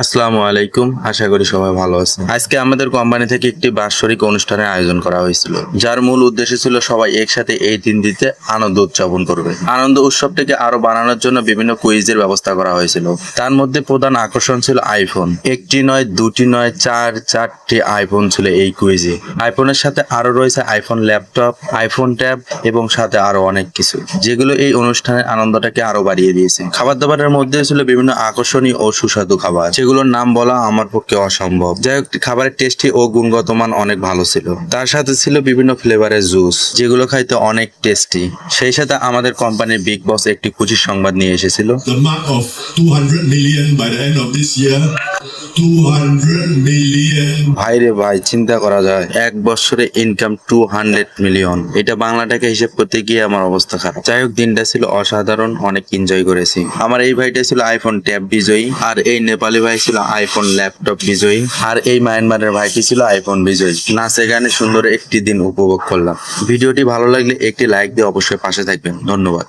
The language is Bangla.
আসসালামু আলাইকুম, আশা করি সবাই ভালো আছেন। আজকে আমাদের কোম্পানি থেকে একটি বাৎসরিক অনুষ্ঠানের আয়োজন করা হয়েছিল, যার মূল উদ্দেশ্য ছিল সবাই একসাথে এই দিনটিতে আনন্দ উদযাপন করবে। আনন্দ উৎসবটিকে আরও বানানোর জন্য বিভিন্ন কুইজের ব্যবস্থা করা হয়েছিল। তার মধ্যে প্রধান আকর্ষণ ছিল আইফোন একটি নয়, দুটি নয়, চার, চারটি আইফোন ছিল এই কুইজে। আইফোনের সাথে আরও রয়েছে আইফোন ল্যাপটপ আইফোন ট্যাব এবং সাথে আরও অনেক কিছু, যেগুলো এই অনুষ্ঠানের আনন্দটাকে আরও বাড়িয়ে দিয়েছে। খাবার দাবারের মধ্যে ছিল বিভিন্ন আকর্ষণীয় ও সুস্বাদু খাবার। যেগুলোর নাম বলা আমার পক্ষে অসম্ভব। যাই হোক খাবারের টেস্টি ও গুণগত মান অনেক ভালো ছিল। তার সাথে ছিল বিভিন্ন ফ্লেভারের জুস যেগুলো খাইতে অনেক টেস্টি। সেই সাথে আমাদের কোম্পানির বিগ বস একটি খুশির সংবাদ নিয়ে এসেছিল। The mark of 200 million by the end of this year. 200 million. ভাই রে ভাই চিন্তা করা যায় এক বছরে ইনকাম টু হান্ড্রেড মিলিয়ন এটা বাংলা টাকা হিসেব করতে গিয়ে আমার অবস্থা খারাপ। যাই হোক দিনটা ছিল অসাধারণ অনেক এনজয় করেছি। আমার এই ভাইটা ছিল আইফোন ট্যাব বিজয়ী আর এই নেপালি ভাই ছিল আইফোন ল্যাপটপ বিজয়ী। আর এই মায়ানমারের ভাইটি ছিল আইফোন বিজয়ী। না সেখানে সুন্দর একটি দিন উপভোগ করলাম। ভিডিওটি ভালো লাগলে একটি লাইক দিয়ে অবশ্যই পাশে থাকবেন। ধন্যবাদ।